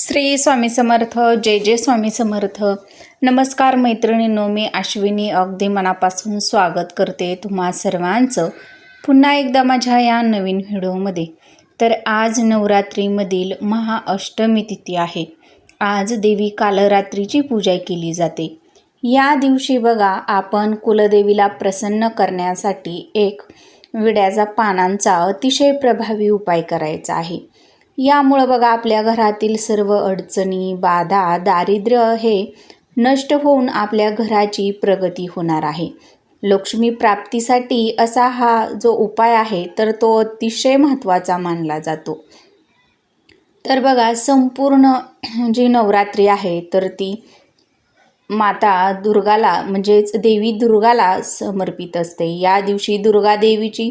श्री स्वामी समर्थ जय जय स्वामी समर्थ. नमस्कार मैत्रिणींनो मी अश्विनी अगदी मनापासून स्वागत करते तुम्हा सर्वांचं पुन्हा एकदा माझ्या या नवीन व्हिडिओमध्ये. तर आज नवरात्रीमधील महाअष्टमी तिथी आहे. आज देवी कालरात्रीची पूजा केली जाते. या दिवशी बघा आपण कुलदेवीला प्रसन्न करण्यासाठी एक विड्याचा पानांचा अतिशय प्रभावी उपाय करायचा आहे. यामुळं बघा आपल्या घरातील सर्व अडचणी बाधा दारिद्र्य हे नष्ट होऊन आपल्या घराची प्रगती होणार आहे. लक्ष्मी प्राप्तीसाठी असा हा जो उपाय आहे तर तो अतिशय महत्त्वाचा मानला जातो. तर बघा संपूर्ण जी नवरात्री आहे तर ती माता दुर्गाला म्हणजेच देवी दुर्गाला समर्पित असते. या दिवशी दुर्गा देवीची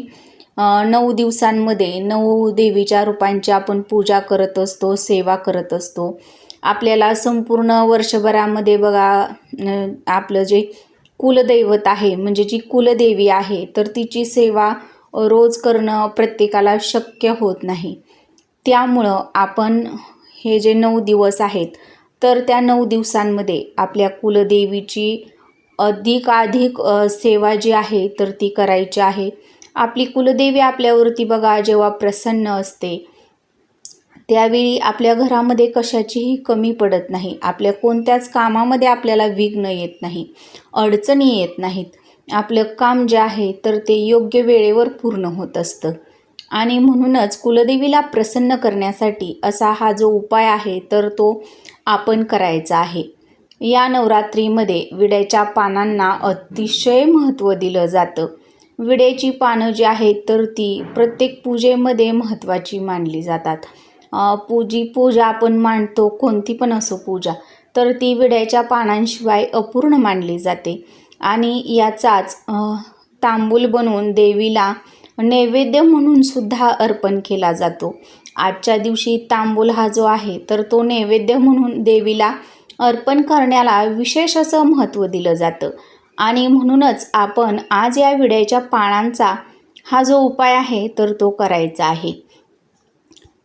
नऊ दिवसांमध्ये नऊ देवीच्या रूपांची आपण पूजा करत असतो सेवा करत असतो. आपल्याला संपूर्ण वर्षभरामध्ये बघा आपलं जे कुलदैवत आहे म्हणजे जी कुलदेवी आहे तर तिची सेवा रोज करणं प्रत्येकाला शक्य होत नाही. त्यामुळं आपण हे जे नऊ दिवस आहेत तर त्या नऊ दिवसांमध्ये आपल्या कुलदेवीची अधिकाधिक सेवा जी आहे तर ती करायची आहे. आपली कुलदेवी आपल्यावरती बघा जेव्हा प्रसन्न असते त्यावेळी आपल्या घरामध्ये कशाचीही कमी पडत नाही. आपल्या कोणत्याच कामामध्ये आपल्याला विघ्न येत नाही अडचणी येत नाहीत. आपलं काम जे आहे तर ते योग्य वेळेवर पूर्ण होत असतं. आणि म्हणूनच कुलदेवीला प्रसन्न करण्यासाठी असा हा जो उपाय आहे तर तो आपण करायचा आहे. या नवरात्रीमध्ये विड्याच्या पानांना अतिशय महत्त्व दिलं जातं. विड्याची पानं जी आहेत तर ती प्रत्येक पूजेमध्ये महत्त्वाची मानली जातात. पूजी पूजा आपण मांडतो कोणती पण असो पूजा तर ती विड्याच्या पानांशिवाय अपूर्ण मानली जाते. आणि याचाच तांबूल बनवून देवीला नैवेद्य म्हणून सुद्धा अर्पण केला जातो. आजच्या दिवशी तांबूल हा जो आहे तर तो नैवेद्य म्हणून देवीला अर्पण करण्याला विशेष असं महत्त्व दिलं जातं. आणि म्हणूनच आपण आज या विड्याच्या पानांचा हा जो उपाय आहे तर तो करायचा आहे.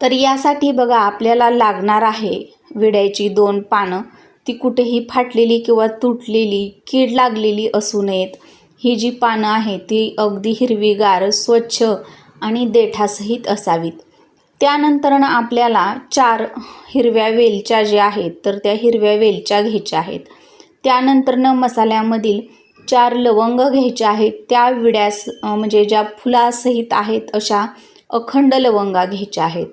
तर यासाठी बघा आपल्याला लागणार आहे विड्याची दोन पानं. ती कुठेही फाटलेली किंवा तुटलेली कीड लागलेली असू नयेत. ही जी पानं आहे ती अगदी हिरवीगार स्वच्छ आणि देठासहित असावीत. त्यानंतरनं आपल्याला चार हिरव्या वेलच्या ज्या आहेत तर त्या हिरव्या वेलच्या घ्यायच्या आहेत. त्यानंतरनं मसाल्यामधील चार लवंग घ्यायच्या आहेत. त्या विड्यास म्हणजे ज्या फुलासहित आहेत अशा अखंड लवंगा घ्यायच्या आहेत.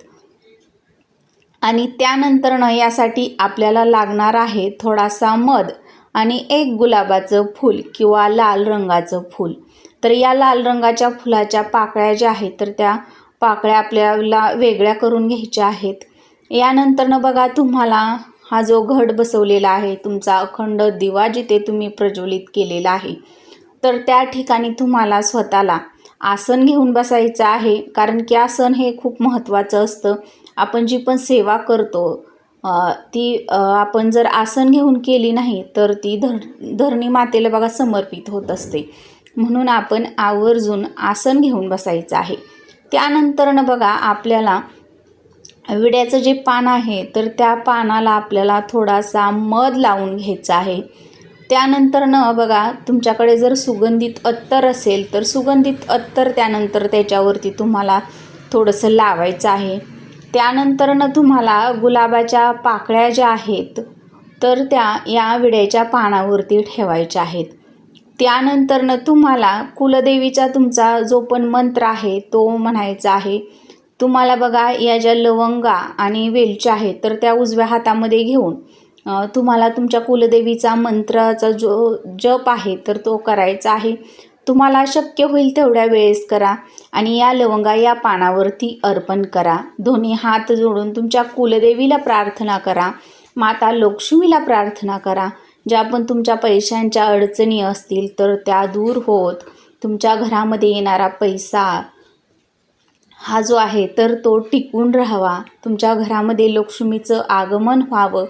आणि त्यानंतरनं यासाठी आपल्याला लागणार आहे थोडासा मध आणि एक गुलाबाचं फूल किंवा लाल रंगाचं फूल. तर या लाल रंगाच्या फुलाच्या पाकळ्या ज्या आहेत तर त्या पाकळ्या आपल्याला वेगळ्या करून घ्यायच्या आहेत. यानंतरनं बघा तुम्हाला हा जो घट बसवलेला आहे तुमचा अखंड दिवा जिथे तुम्ही प्रज्वलित केलेला आहे. तर त्या ठिकाणी तुम्हाला स्वतःला आसन घेऊन बसायचं आहे कारण की आसन हे खूप महत्त्वाचं असतं. आपण जी पण सेवा करतो ती आपण जर आसन घेऊन केली नाही तर ती धर धरणी मातेला बघा समर्पित होत असते. म्हणून आपण आवर्जून आसन घेऊन बसायचं आहे. त्यानंतरनं बघा आपल्याला विड्याचं जे पान आहे तर त्या पानाला आपल्याला थोडासा मध लावून घ्यायचा आहे. त्यानंतरनं बघा तुमच्याकडे जर सुगंधित अत्तर असेल तर सुगंधित अत्तर त्यानंतर त्याच्यावरती तुम्हाला थोडंसं लावायचं आहे. त्यानंतरनं तुम्हाला गुलाबाच्या पाकळ्या ज्या आहेत तर त्या या विड्याच्या पानावरती ठेवायच्या आहेत. त्यानंतरनं तुम्हाला कुलदेवीचा तुमचा जो पण मंत्र आहे तो म्हणायचा आहे तुम्हाला बघा या ज्या लवंगा आणि वेलच्या आहेत तर त्या उजव्या हातामध्ये घेऊन तुम्हाला तुमच्या कुलदेवीचा मंत्राचा जो जप आहे तर तो करायचा आहे. तुम्हाला शक्य होईल तेवढ्या वेळेस करा आणि या लवंगा या पानावरती अर्पण करा. दोन्ही हात जोडून तुमच्या कुलदेवीला प्रार्थना करा. माता लक्ष्मीला प्रार्थना करा. ज्या पण तुमच्या पैशांच्या अडचणी असतील तर त्या दूर होत. तुमच्या घरामध्ये येणारा पैसा हा जो आहे तर तो टिकून राहावा. तुमच्या घरामध्ये लक्ष्मीचं आगमन व्हावं.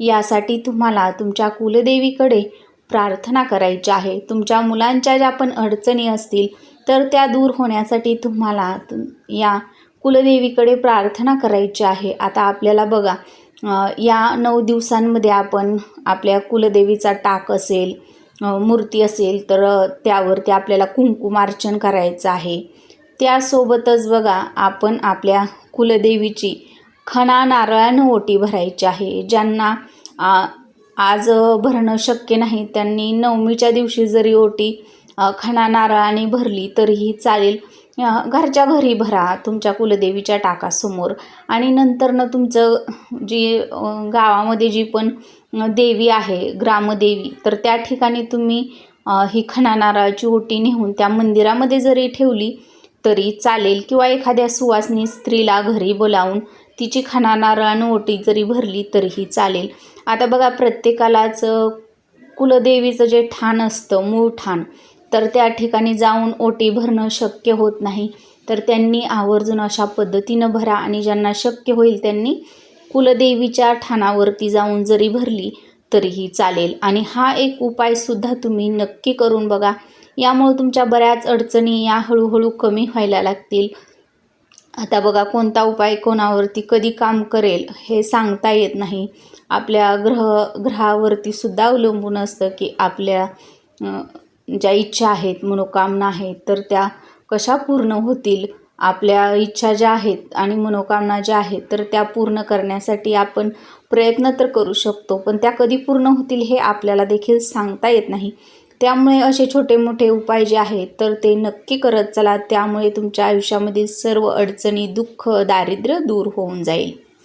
यासाठी तुम्हाला तुमच्या कुलदेवीकडे प्रार्थना करायची आहे. तुमच्या मुलांच्या ज्या पण अडचणी असतील तर त्या दूर होण्यासाठी तुम्हाला या कुलदेवीकडे प्रार्थना करायची आहे. आता आपल्याला बघा या नऊ दिवसांमध्ये आपण आपल्या कुलदेवीचा टाक असेल मूर्ती असेल तर त्यावरती आपल्याला कुंकुमार्चन करायचं आहे. त्यासोबतच बघा आपण आपल्या कुलदेवीची खणा नारळानं ओटी भरायची आहे ज्यांना आ, आज भरणं शक्य नाही. त्यांनी नवमीच्या दिवशी जरी ओटी खणा नारळाने भरली तरीही चालेल. घरच्या घरी भरा तुमच्या कुलदेवीच्या टाकासमोर. आणि नंतरनं तुमचं जी गावामध्ये जी पण देवी आहे ग्रामदेवी तर त्या ठिकाणी तुम्ही ही खणा नारळाची ओटी नेऊन त्या मंदिरामध्ये जरी ठेवली तरी चालेल किंवा एखाद्या सुवासनी स्त्रीला घरी बोलावून तिची खाना नारळानं ओटी जरी भरली तरीही चालेल. आता बघा प्रत्येकालाच कुलदेवीचं जे ठाण असतं मूळ ठाण तर त्या ठिकाणी जाऊन ओटी भरणं शक्य होत नाही. तर त्यांनी आवर्जून अशा पद्धतीनं भरा आणि ज्यांना शक्य होईल त्यांनी कुलदेवीच्या ठाणावरती जाऊन जरी भरली तरीही चालेल. आणि हा एक उपायसुद्धा तुम्ही नक्की करून बघा. यामुळे तुमच्या बऱ्याच अडचणी या हळूहळू कमी व्हायला लागतील. आता बघा कोणता उपाय कोणावरती कधी काम करेल हे सांगता येत नाही. आपल्या ग्रह ग्रहावरती सुद्धा अवलंबून असतं की आपल्या ज्या इच्छा आहेत मनोकामना आहेत तर त्या कशा पूर्ण होतील? आपल्या इच्छा ज्या आहेत आणि मनोकामना ज्या आहेत तर त्या पूर्ण करण्यासाठी आपण प्रयत्न तर करू शकतो पण त्या कधी पूर्ण होतील हे आपल्याला देखील सांगता येत नाही. त्यामुळे असे छोटे मोठे उपाय जे आहेत तर ते नक्की करत चला. त्यामुळे तुमच्या आयुष्यामधील सर्व अडचणी दुःख दारिद्र्य दूर होऊन जाईल.